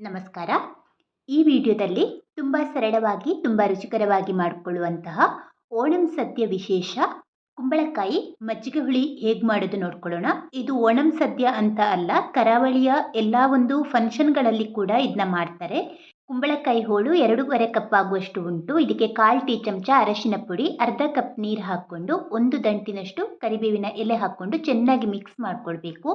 ನಮಸ್ಕಾರ. ಈ ವಿಡಿಯೋದಲ್ಲಿ ತುಂಬ ಸರಳವಾಗಿ, ತುಂಬ ರುಚಿಕರವಾಗಿ ಮಾಡಿಕೊಳ್ಳುವಂತಹ ಓಣಂ ಸದ್ಯ ವಿಶೇಷ ಕುಂಬಳಕಾಯಿ ಮಜ್ಜಿಗೆ ಹುಳಿ ಹೇಗೆ ಮಾಡೋದು ನೋಡ್ಕೊಳ್ಳೋಣ. ಇದು ಓಣಂ ಸದ್ಯ ಅಂತ ಅಲ್ಲ, ಕರಾವಳಿಯ ಎಲ್ಲ ಒಂದು ಫಂಕ್ಷನ್ಗಳಲ್ಲಿ ಕೂಡ ಇದನ್ನ ಮಾಡ್ತಾರೆ. ಕುಂಬಳಕಾಯಿ ಹೋಳು ಎರಡೂವರೆ ಕಪ್ ಆಗುವಷ್ಟು ಉಂಟು. ಇದಕ್ಕೆ ಕಾಲು ಟೀ ಚಮಚ, ಅರಶಿನ ಪುಡಿ, ಅರ್ಧ ಕಪ್ ನೀರು ಹಾಕ್ಕೊಂಡು ಒಂದು ದಂಟಿನಷ್ಟು ಕರಿಬೇವಿನ ಎಲೆ ಹಾಕ್ಕೊಂಡು ಚೆನ್ನಾಗಿ ಮಿಕ್ಸ್ ಮಾಡ್ಕೊಳ್ಬೇಕು.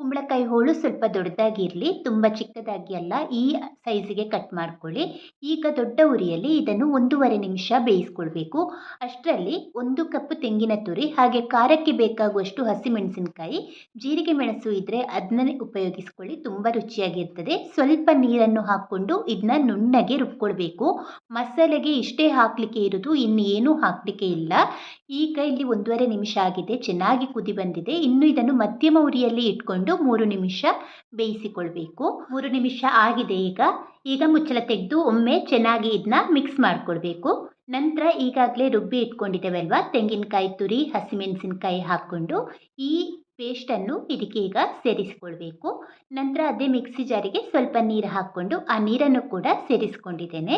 ಕುಂಬಳಕಾಯಿ ಹೋಳು ಸ್ವಲ್ಪ ದೊಡ್ಡದಾಗಿರಲಿ, ತುಂಬ ಚಿಕ್ಕದಾಗಿ ಅಲ್ಲ, ಈ ಸೈಜಿಗೆ ಕಟ್ ಮಾಡ್ಕೊಳ್ಳಿ. ಈಗ ದೊಡ್ಡ ಉರಿಯಲ್ಲಿ ಇದನ್ನು ಒಂದೂವರೆ ನಿಮಿಷ ಬೇಯಿಸ್ಕೊಳ್ಬೇಕು. ಅಷ್ಟರಲ್ಲಿ ಒಂದು ಕಪ್ ತೆಂಗಿನ ತುರಿ, ಹಾಗೆ ಖಾರಕ್ಕೆ ಬೇಕಾಗುವಷ್ಟು ಹಸಿಮೆಣಸಿನಕಾಯಿ, ಜೀರಿಗೆ ಮೆಣಸು ಇದ್ದರೆ ಅದನ್ನೇ ಉಪಯೋಗಿಸ್ಕೊಳ್ಳಿ, ತುಂಬ ರುಚಿಯಾಗಿರ್ತದೆ. ಸ್ವಲ್ಪ ನೀರನ್ನು ಹಾಕ್ಕೊಂಡು ಇದನ್ನ ನುಣ್ಣಗೆ ರುಬ್ಕೊಳ್ಬೇಕು. ಮಸಾಲೆಗೆ ಇಷ್ಟೇ ಹಾಕಲಿಕ್ಕೆ ಇರೋದು ಇನ್ನು ಏನೂ ಹಾಕಲಿಕ್ಕೆ ಇಲ್ಲ. ಈಗ ಇಲ್ಲಿ ಒಂದೂವರೆ ನಿಮಿಷ ಆಗಿದೆ, ಚೆನ್ನಾಗಿ ಕುದಿ ಬಂದಿದೆ. ಇನ್ನು ಇದನ್ನು ಮಧ್ಯಮ ಉರಿಯಲ್ಲಿ ಇಟ್ಕೊಂಡು ಮೂರು ನಿಮಿಷ ಬೇಯಿಸಿಕೊಳ್ಬೇಕು. ಮೂರು ನಿಮಿಷ ಆಗಿದೆ ಈಗ. ಈಗ ಮುಚ್ಚಳ ತೆಗೆದು ಒಮ್ಮೆ ಚೆನ್ನಾಗಿ ಇದನ್ನ ಮಿಕ್ಸ್ ಮಾಡ್ಕೊಳ್ಬೇಕು. ನಂತರ ಈಗಾಗಲೇ ರುಬ್ಬಿ ಇಟ್ಕೊಂಡಿದ್ದೇವಲ್ವಾ? ತೆಂಗಿನಕಾಯಿ ತುರಿ, ಹಸಿಮೆಣಸಿನಕಾಯಿ ಹಾಕ್ಕೊಂಡು ಈ ಪೇಸ್ಟನ್ನು ಇದಕ್ಕೆ ಈಗ ಸೇರಿಸಿಕೊಳ್ಬೇಕು. ನಂತರ ಅದೇ ಮಿಕ್ಸಿ ಜಾರಿಗೆ ಸ್ವಲ್ಪ ನೀರು ಹಾಕ್ಕೊಂಡು ಆ ನೀರನ್ನು ಕೂಡ ಸೇರಿಸ್ಕೊಂಡಿದ್ದೇನೆ.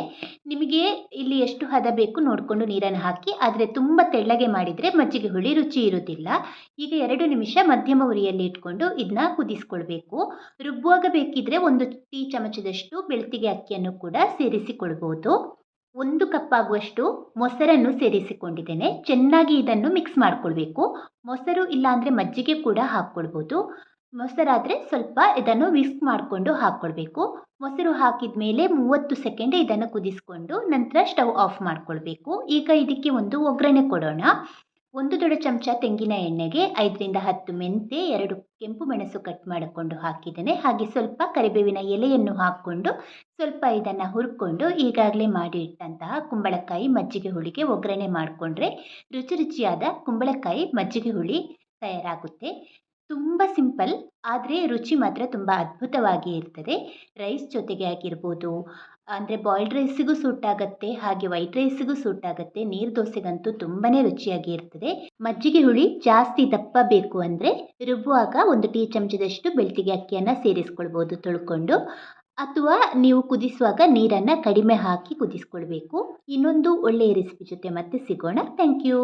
ನಿಮಗೆ ಇಲ್ಲಿ ಎಷ್ಟು ಹದ ಬೇಕು ನೋಡಿಕೊಂಡು ನೀರನ್ನು ಹಾಕಿ, ಆದರೆ ತುಂಬ ತೆಳ್ಳಗೆ ಮಾಡಿದರೆ ಮಜ್ಜಿಗೆ ಹುಳಿ ರುಚಿ ಇರೋದಿಲ್ಲ ಈಗ ಎರಡು ನಿಮಿಷ ಮಧ್ಯಮ ಉರಿಯಲ್ಲಿ ಇಟ್ಕೊಂಡು ಇದನ್ನ ಕುದಿಸ್ಕೊಳ್ಬೇಕು. ರುಬ್ಬುವಾಗ ಬೇಕಿದ್ರೆ ಒಂದು ಟೀ ಚಮಚದಷ್ಟು ಬೆಳ್ತಿಗೆ ಅಕ್ಕಿಯನ್ನು ಕೂಡ ಸೇರಿಸಿಕೊಳ್ಬೋದು. ಒಂದು ಕಪ್ ಆಗುವಷ್ಟು ಮೊಸರನ್ನು ಸೇರಿಸಿಕೊಂಡಿದ್ದೇನೆ. ಚೆನ್ನಾಗಿ ಇದನ್ನು ಮಿಕ್ಸ್ ಮಾಡಿಕೊಳ್ಬೇಕು. ಮೊಸರು ಇಲ್ಲಾಂದರೆ ಮಜ್ಜಿಗೆ ಕೂಡ ಹಾಕ್ಕೊಳ್ಬೋದು. ಮೊಸರಾದರೆ ಸ್ವಲ್ಪ ಇದನ್ನು ವಿಸ್ಕ್ ಮಾಡಿಕೊಂಡು ಹಾಕ್ಕೊಳ್ಬೇಕು. ಮೊಸರು ಹಾಕಿದ ಮೇಲೆ ಮೂವತ್ತು ಸೆಕೆಂಡ್ ಇದನ್ನು ಕುದಿಸ್ಕೊಂಡು ನಂತರ ಸ್ಟವ್ ಆಫ್ ಮಾಡ್ಕೊಳ್ಬೇಕು. ಈಗ ಇದಕ್ಕೆ ಒಂದು ಒಗ್ಗರಣೆ ಕೊಡೋಣ. ಒಂದು ದೊಡ್ಡ ಚಮಚ ತೆಂಗಿನ ಎಣ್ಣೆಗೆ ಐದರಿಂದ ಹತ್ತು ಮೆಂತೆ ಎರಡು ಕೆಂಪು ಮೆಣಸು ಕಟ್ ಮಾಡಿಕೊಂಡು ಹಾಕಿದ್ದೇನೆ. ಹಾಗೆ ಸ್ವಲ್ಪ ಕರಿಬೇವಿನ ಎಲೆಯನ್ನು ಹಾಕ್ಕೊಂಡು ಸ್ವಲ್ಪ ಇದನ್ನು ಹುರ್ಕೊಂಡು ಈಗಾಗಲೇ ಮಾಡಿ ಇಟ್ಟಂತಹ ಕುಂಬಳಕಾಯಿ ಮಜ್ಜಿಗೆ ಹುಳಿಗೆ ಒಗ್ಗರಣೆ ಮಾಡಿಕೊಂಡ್ರೆ ರುಚಿ ರುಚಿಯಾದ ಕುಂಬಳಕಾಯಿ ಮಜ್ಜಿಗೆ ಹುಳಿ ತಯಾರಾಗುತ್ತೆ. ತುಂಬ ಸಿಂಪಲ್, ಆದರೆ ರುಚಿ ಮಾತ್ರ ತುಂಬ ಅದ್ಭುತವಾಗಿ ಇರ್ತದೆ. ರೈಸ್ ಜೊತೆಗೆ ಆಗಿರ್ಬೋದು ಅಂದರೆ ಬಾಯ್ಲ್ಡ್ ರೈಸಿಗೂ ಸೂಟ್ ಆಗುತ್ತೆ, ಹಾಗೆ ವೈಟ್ ರೈಸಿಗೂ ಸೂಟ್ ಆಗುತ್ತೆ. ನೀರು ದೋಸೆಗಂತೂ ತುಂಬಾ ರುಚಿಯಾಗಿ ಇರ್ತದೆ. ಮಜ್ಜಿಗೆ ಹುಳಿ ಜಾಸ್ತಿ ದಪ್ಪ ಬೇಕು ಅಂದರೆ ರುಬ್ಬುವಾಗ ಒಂದು ಟೀ ಚಮಚದಷ್ಟು ಬೆಳ್ತಿಗೆ ಅಕ್ಕಿಯನ್ನು ಸೇರಿಸ್ಕೊಳ್ಬೋದು ತೊಳ್ಕೊಂಡು. ಅಥವಾ ನೀವು ಕುದಿಸುವಾಗ ನೀರನ್ನು ಕಡಿಮೆ ಹಾಕಿ ಕುದಿಸ್ಕೊಳ್ಬೇಕು. ಇನ್ನೊಂದು ಒಳ್ಳೆಯ ರೆಸಿಪಿ ಜೊತೆ ಮತ್ತೆ ಸಿಗೋಣ. Thank you